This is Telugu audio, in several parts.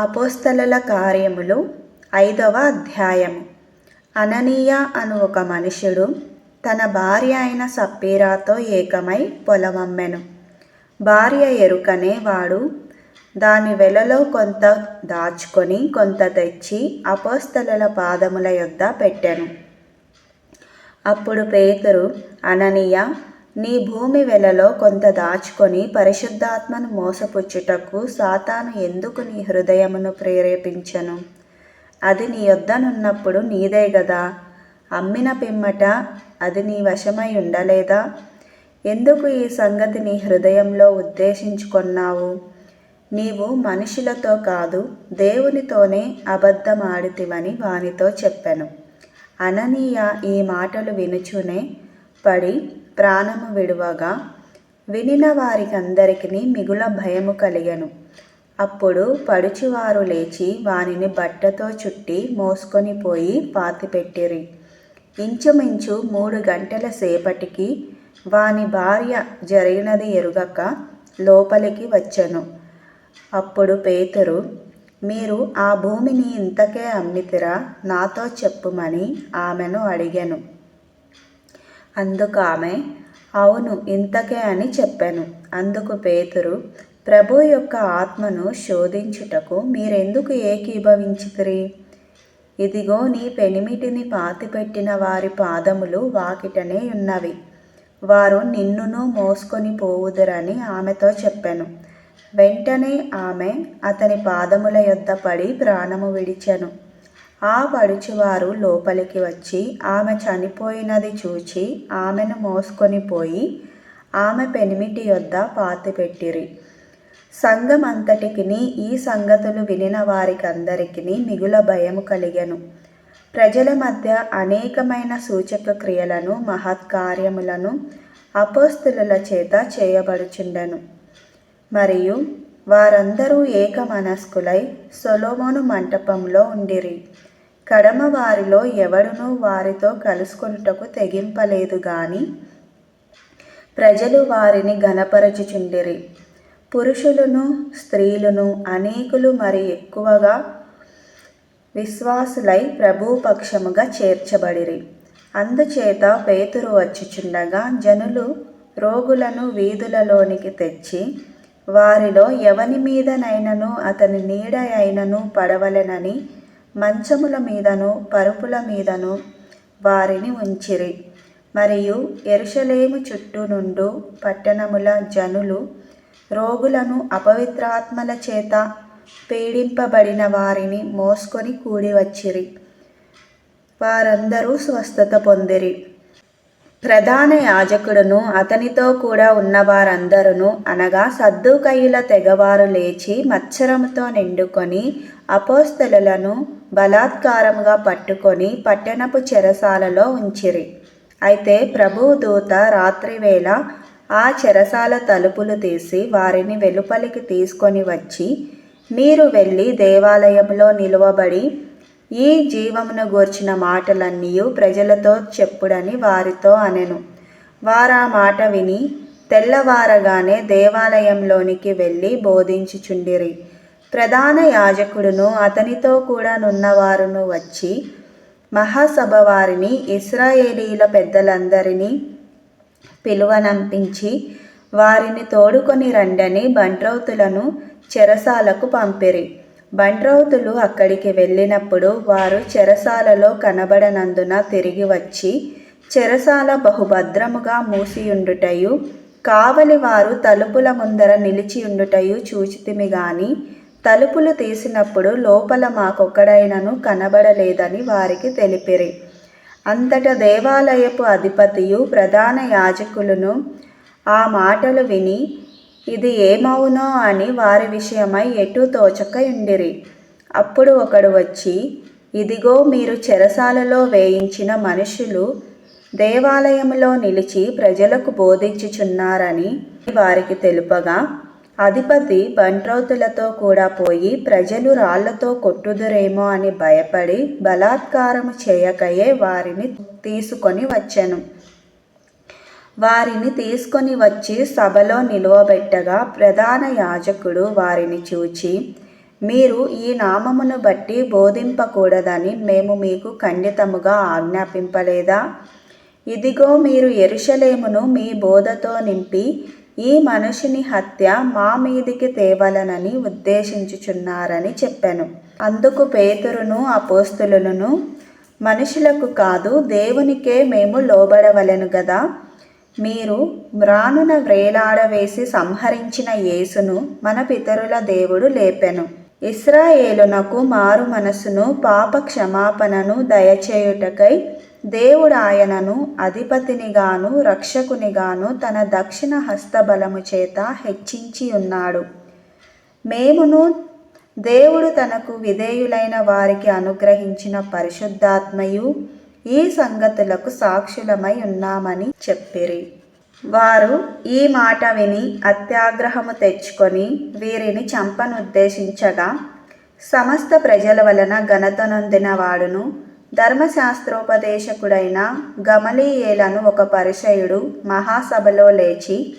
అపోస్తలల కార్యములు ఐదవ అధ్యాయము అననీయ అను ఒక మనుషుడు తన భార్య అయిన సప్పీరాతో ఏకమై పొలమమ్మెను. భార్య ఎరుకనే వాడు. దాని వెలలో కొంత దాచుకొని కొంత తెచ్చి అపోస్తలల పాదముల యొద్ద పెట్టెను. అప్పుడు పేతురు అననీయ నీ భూమి వెలలో కొంత దాచుకొని పరిశుద్ధాత్మను మోసపుచ్చుటకు సాతాను ఎందుకు నీ హృదయమును ప్రేరేపించను? అది నీ యొద్దనున్నప్పుడు నీదే గదా? అమ్మిన పిమ్మట అది నీ వశమై ఉండలేదా? ఎందుకు ఈ సంగతి నీ హృదయంలో ఉద్దేశించుకొన్నావు? నీవు మనుషులతో కాదు దేవునితోనే అబద్ధమాడితివని వానితో చెప్పాను. అననీయ ఈ మాటలు వినుచునే పడి ప్రాణము విడువగా వినిన వారికందరికీ మిగుల భయము కలిగెను. అప్పుడు పడుచువారు లేచి వానిని బట్టతో చుట్టి మోసుకొని పోయి పాతిపెట్టిరి ఇంచుమించు మూడు గంటల సేపటికి వాని భార్య జరిగినది ఎరుగక లోపలికి వచ్చెను. అప్పుడు పేతురు మీరు ఆ భూమిని ఇంతకే అమ్మితిరా? నాతో చెప్పుమని ఆమెను అడిగాను. అందుకు ఆమె అవును ఇంతకే అని చెప్పాను. అందుకు పేతురు ప్రభు యొక్క ఆత్మను శోధించుటకు మీరెందుకు ఏకీభవించితిరి? ఇదిగో నీ పెనిమిటిని పాతిపెట్టిన వారి పాదములు వాకిటనే ఉన్నవి. వారు నిన్నును మోసుకొని పోవుదురని ఆమెతో చెప్పాను. వెంటనే ఆమె అతని పాదముల యొద్ద పడి ప్రాణము విడిచెను. ఆ పడుచువారు లోపలికి వచ్చి ఆమె చనిపోయినది చూచి ఆమెను మోసుకొని పోయి ఆమె పెనిమిటి యొద్ద పాతిపెట్టిరి సంఘం అంతటికిని ఈ సంగతులు వినిన వారికందరికీ మిగుల భయము కలిగెను. ప్రజల మధ్య అనేకమైన సూచక క్రియలను మహత్కార్యములను అపోస్తుల చేత చేయబడుచుండెను. మరియు వారందరూ ఏక మనస్కులై సొలోమోను మంటపంలో ఉండిరి. కడమ వారిలో ఎవడునూ వారితో కలుసుకొనుటకు తెగింపలేదు గాని ప్రజలు వారిని ఘనపరచుచుండిరి. పురుషులను స్త్రీలను అనేకులు మరి ఎక్కువగా విశ్వాసులై ప్రభుపక్షముగా చేర్చబడిరి. అందుచేత పేతురు వచ్చుచుండగా జనులు రోగులను వీధులలోనికి తెచ్చి వారిలో ఎవని మీదనైనను అతని నీడ అయినను పడవలెనని మంచముల మీదను పరుపుల మీదను వారిని ఉంచిరి. మరియు ఎరుషలేము చుట్టూ నుండు పట్టణముల జనులు రోగులను అపవిత్రాత్మల చేత పీడింపబడిన వారిని మోసుకొని కూడి వచ్చిరి. వారందరూ స్వస్థత పొందిరి. ప్రధాన యాజకుడును అతనితో కూడా ఉన్నవారందరూ అనగా సద్దుకయ్యుల తెగవారు లేచి మత్సరముతో నిండుకొని అపోస్తలులను బలాత్కారముగా పట్టుకొని పట్టణపు చెరసాలలో ఉంచిరి. అయితే ప్రభు దూత రాత్రివేళ ఆ చెరసాల తలుపులు తీసి వారిని వెలుపలికి తీసుకొని వచ్చి మీరు వెళ్ళి దేవాలయంలో నిలువబడి ఈ జీవమును గూర్చిన మాటలన్నీ ప్రజలతో చెప్పుడని వారితో అనెను. వారా మాట విని తెల్లవారగానే దేవాలయంలోనికి వెళ్ళి బోధించుచుండిరి. ప్రధాన యాజకుడును అతనితో కూడా నున్నవారును వచ్చి మహాసభ వారిని ఇస్రాయేలీల పెద్దలందరినీ పిలువనంపించి వారిని తోడుకొని రండని బంట్రౌతులను చెరసాలకు పంపిరి. బంట్రౌతులు అక్కడికి వెళ్ళినప్పుడు వారు చెరసాలలో కనబడనందున తిరిగి వచ్చి చెరసాల బహుభద్రముగా మూసియుండుటయు కావలి వారు తలుపుల ముందర నిలిచియుండుటయు చూచితిమి గాని తలుపులు తీసినప్పుడు లోపల మాకొక్కడైనను కనబడలేదని వారికి తెలిపిరి. అంతట దేవాలయపు అధిపతియు ప్రధాన యాజకులను ఆ మాటలు విని ఇది ఏమవునో అని వారి విషయమై ఎటు తోచక ఉండిరి అప్పుడు ఒకడు వచ్చి ఇదిగో మీరు చెరసాలలో వేయించిన మనుషులు దేవాలయంలో నిలిచి ప్రజలకు బోధించుచున్నారని వారికి తెలుపగా అధిపతి బంట్రౌతులతో కూడా పోయి ప్రజలు రాళ్ళతో కొట్టుదురేమో అని భయపడి బలాత్కారము చేయకయే వారిని తీసుకొని వచ్చెను. వారిని తీసుకొని వచ్చి సభలో నిలువబెట్టగా ప్రధాన యాజకుడు వారిని చూచి మీరు ఈ నామమును బట్టి బోధింపకూడదని మేము మీకు ఖండితముగా ఆజ్ఞాపింపలేదా? ఇదిగో మీరు ఎరుషలేమును మీ బోధతో నింపి ఈ మనుషుని హత్య మా మీదికి తేవలనని ఉద్దేశించుచున్నారని చెప్పాను. అందుకు పేతురును అపోస్తులను మనుషులకు కాదు దేవునికే మేము లోబడవలెను కదా మీరు మ్రానున వ్రేలాడవేసి సంహరించిన యేసును మన పితరుల దేవుడు లేపెను. ఇస్రాయేలునకు మారు మనసును పాప క్షమాపణను దయచేయుటకై దేవుడు ఆయనను అధిపతినిగాను రక్షకునిగాను తన దక్షిణ హస్తబలము చేత హెచ్చించి ఉన్నాడు మేమును దేవుడు తనకు విధేయులైన వారికి అనుగ్రహించిన పరిశుద్ధాత్మయు ఈ సంగతులకు సాక్షులమై ఉన్నామని చెప్పిరి. వారు ఈ మాట విని అత్యాగ్రహము తెచ్చుకొని వీరిని చంపనుద్దేశించగా సమస్త ప్రజల వలన ఘనత నొందిన వాడును ధర్మశాస్త్రోపదేశకుడైన గమలీయేలను ఒక పరిచయుడు మహాసభలో లేచి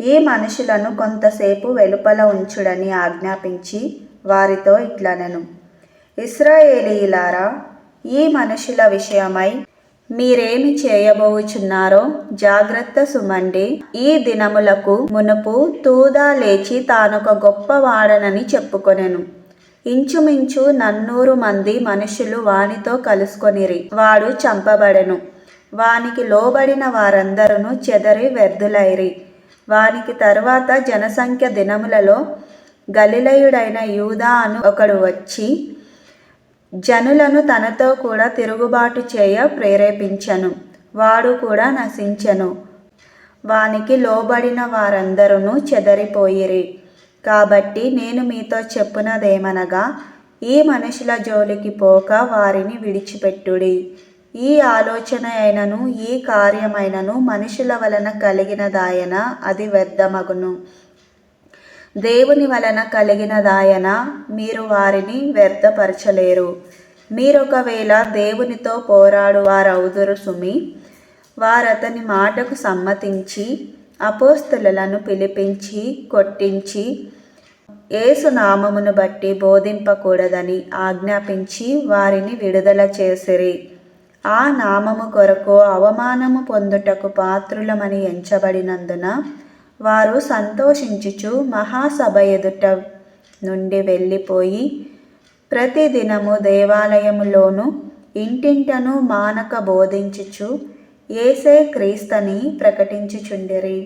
ఈ మనుషులను కొంతసేపు వెలుపల ఉంచుడని ఆజ్ఞాపించి వారితో ఇట్లనెను. ఇస్రాయేలీలారా ఈ మనుషుల విషయమై మీరేమి చేయబోచున్నారో జాగ్రత్త సుమండి. ఈ దినములకు మునుపు తూదా లేచి తానొక గొప్పవాడనని చెప్పుకొనెను. ఇంచుమించు నన్నూరు మంది మనుషులు వానితో కలుసుకొనిరి. వాడు చంపబడెను. వానికి లోబడిన వారందరూ చెదరి వ్యర్థులైరి. వానికి తరువాత జనసంఖ్య దినములలో గలిలయుడైన యూదా అను ఒకడు వచ్చి జనులను తనతో కూడా తిరుగుబాటు చేయ ప్రేరేపించను. వాడు కూడా నశించను. వానికి లోబడిన వారందరూ చెదరిపోయిరి. కాబట్టి నేను మీతో చెప్పునదేమనగా ఈ మనుషుల జోలికి పోక వారిని విడిచిపెట్టుడి. ఈ ఆలోచన అయినను ఈ కార్యమైనను మనుషుల వలన కలిగినదాయన అది వ్యర్థమగును దేవుని వలన కలిగినదాయన మీరు వారిని వ్యర్థపరచలేరు. మీరొకవేళ దేవునితో పోరాడు వారవుదురు సుమి వారతని మాటకు సమ్మతించి అపోస్తులను పిలిపించి కొట్టించి ఏసు నామమును బట్టి బోధింపకూడదని ఆజ్ఞాపించి వారిని విడుదల చేసిరి. ఆ నామము కొరకు అవమానము పొందుటకు పాత్రులమని ఎంచబడినందున వారు సంతోషించుచు మహాసభ ఎదుట నుండి వెళ్ళిపోయి ప్రతిదినము దేవాలయములోను ఇంటింటను మానక బోధించుచు ఏసే క్రీస్తని ప్రకటించుచుండిరి.